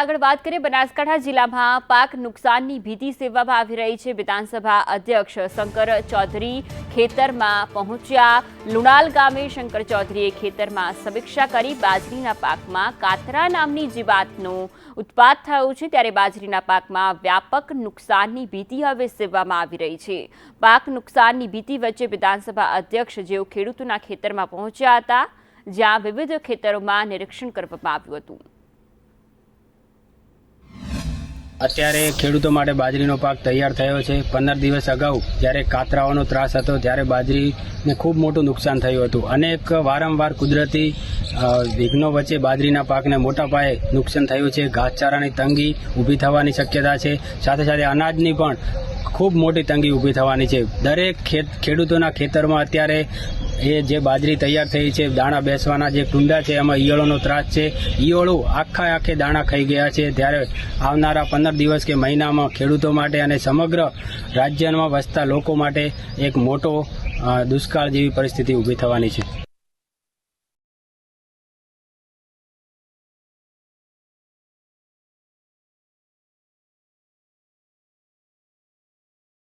આગળ વાત કરીએ, બનાસકાંઠા જિલ્લામાં પાક નુકસાનની ભીતિ સેવવામાં આવી રહી છે. વિધાનસભા અધ્યક્ષ શંકર ચૌધરી ખેતરમાં પહોંચ્યા. લુણાલ ગામે શંકર ચૌધરીએ ખેતરમાં સમીક્ષા કરી બાજરીના પાકમાં કાતરા નામની જીવાતનું ઉત્પાદ થયું છે. ત્યારે બાજરીના પાકમાં વ્યાપક નુકસાનની ભીતિ હવે સેવવામાં આવી રહી છે. પાક નુકસાનની ભીતિ વચ્ચે વિધાનસભા અધ્યક્ષ જેઓ ખેડૂતોના ખેતરમાં પહોંચ્યા હતા, જ્યાં વિવિધ ખેતરોમાં નિરીક્ષણ કરવામાં આવ્યું હતું. અત્યારે ખેડૂતો માટે બાજરીનો પાક તૈયાર થયો છે. પંદર દિવસ અગાઉ જ્યારે કાતરાઓનો ત્રાસ હતો, ત્યારે બાજરીને ખૂબ મોટું નુકસાન થયું હતું. અનેક વારંવાર કુદરતી વિઘ્નો વચ્ચે બાજરીના પાકને મોટા પાયે નુકસાન થયું છે. ઘાસચારાની તંગી ઊભી થવાની શક્યતા છે. સાથે સાથે અનાજની પણ ખૂબ મોટી તંગી ઊભી થવાની છે. દરેક ખેડૂતોના ખેતરમાં અત્યારે એ જે બાજરી તૈયાર થઈ છે, દાણા બેસવાના જે કુંડા છે, એમાં ઈયળોનો ત્રાસ છે. ઈયળો આખા આખે દાણા ખાઈ ગયા છે. ત્યારે આવનારા પંદર દિવસ કે મહિનામાં ખેડૂતો માટે અને સમગ્ર રાજ્યમાં વસતા લોકો માટે એક મોટો દુષ્કાળ જેવી પરિસ્થિતિ ઊભી થવાની છે.